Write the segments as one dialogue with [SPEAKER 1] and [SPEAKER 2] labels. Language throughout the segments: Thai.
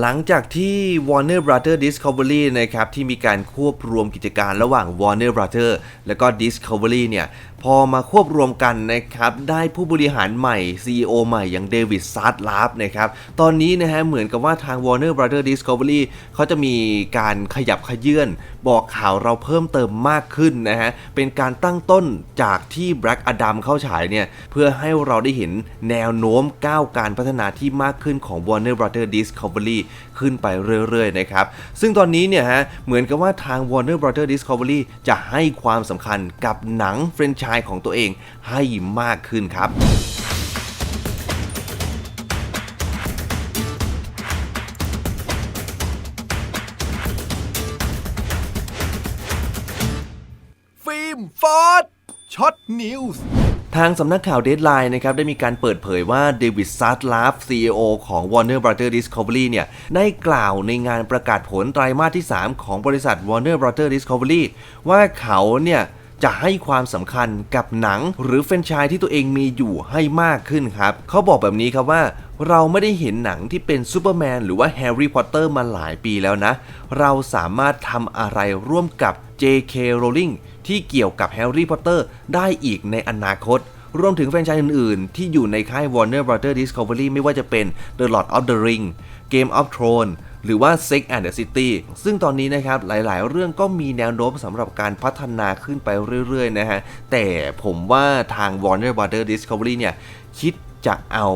[SPEAKER 1] หลังจากที่ Warner Brother Discovery นะครับที่มีการควบรวมกิจการระหว่าง Warner Brother และก็ Discovery เนี่ย พอมาควบรวมกันนะครับได้ผู้บริหารใหม่ CEO ใหม่อย่างเดวิดซาร์ดลาฟนะครับตอนนี้นะฮะเหมือนกับว่าทาง Warner Brother Discovery เขาจะมีการขยับขยื่นบอกข่าวเราเพิ่มเติมมากขึ้นนะฮะเป็นการตั้งต้นจากที่ Black Adam เข้าฉายเนี่ยเพื่อให้เราได้เห็นแนวโน้มก้าวการพัฒนาที่มากขึ้นของ Warner Brother Discovery ขึ้นไปเรื่อยๆนะครับซึ่งตอนนี้เนี่ยฮะเหมือนกับว่าทาง Warner Brother Discovery จะให้ความสำคัญกับหนังแฟรนไชส์ของตัวเองให้มากขึ้นครับ
[SPEAKER 2] ฟิล์มฟอร์ดช็อตนิวส์
[SPEAKER 1] ทางสำนักข่าว Deadline นะครับได้มีการเปิดเผยว่าเดวิดซาร์ดลาฟ CEO ของ Warner Brother Discovery เนี่ยได้กล่าวในงานประกาศผลไตรมาสที่ 3 ของบริษัท Warner Brother Discovery ว่าเขาเนี่ย จะให้ความสำคัญกับหนัง หรือแฟรนไชส์ที่ตัวเองมีอยู่ให้มากขึ้นครับเขาบอกแบบนี้ครับว่าเราไม่ได้เห็นหนังที่เป็นซูเปอร์แมนหรือว่าแฮร์รี่พอตเตอร์มาหลายปีแล้วนะ เราสามารถทำอะไรร่วมกับ J.K. Rowling ที่เกี่ยวกับแฮร์รี่พอตเตอร์ได้อีกในอนาคต รวมถึงแฟรนไชส์อื่นๆ ที่อยู่ในค่าย Warner Brothers Discovery ไม่ว่าจะเป็น The Lord of the Ring Game of Thrones หรือว่า Sex and the City ซึ่งตอนนี้นะครับหลายๆ เรื่องก็มีแนวโน้มสำหรับการพัฒนาขึ้นไปเรื่อยๆ นะฮะ แต่ผมว่าทาง Warner Brothers Discovery เนี่ย คิดจะเอา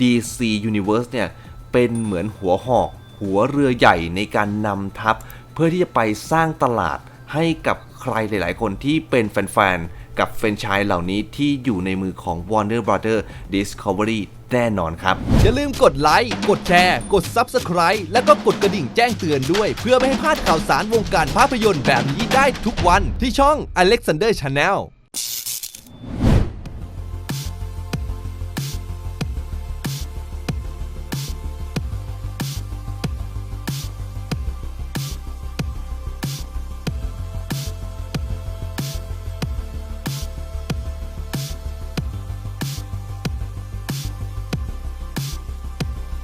[SPEAKER 1] DC Universe เนี่ย เป็นเหมือนหัวหอก หัวเรือใหญ่ในการนำทัพ เพื่อที่จะไปสร้างตลาดให้กับใครหลายๆ คนที่เป็นแฟนๆ กับแฟรนไชส์เหล่านี้ที่อยู่ในมือของ Warner Brother Discovery แน่นอนครับ
[SPEAKER 2] อย่าลืมกดไลค์ กดแชร์ กด Subscribe และก็กดกระดิ่งแจ้งเตือนด้วย เพื่อไม่ให้พลาดข่าวสารวงการภาพยนตร์แบบนี้ได้ทุกวันที่ช่อง Alexander Channel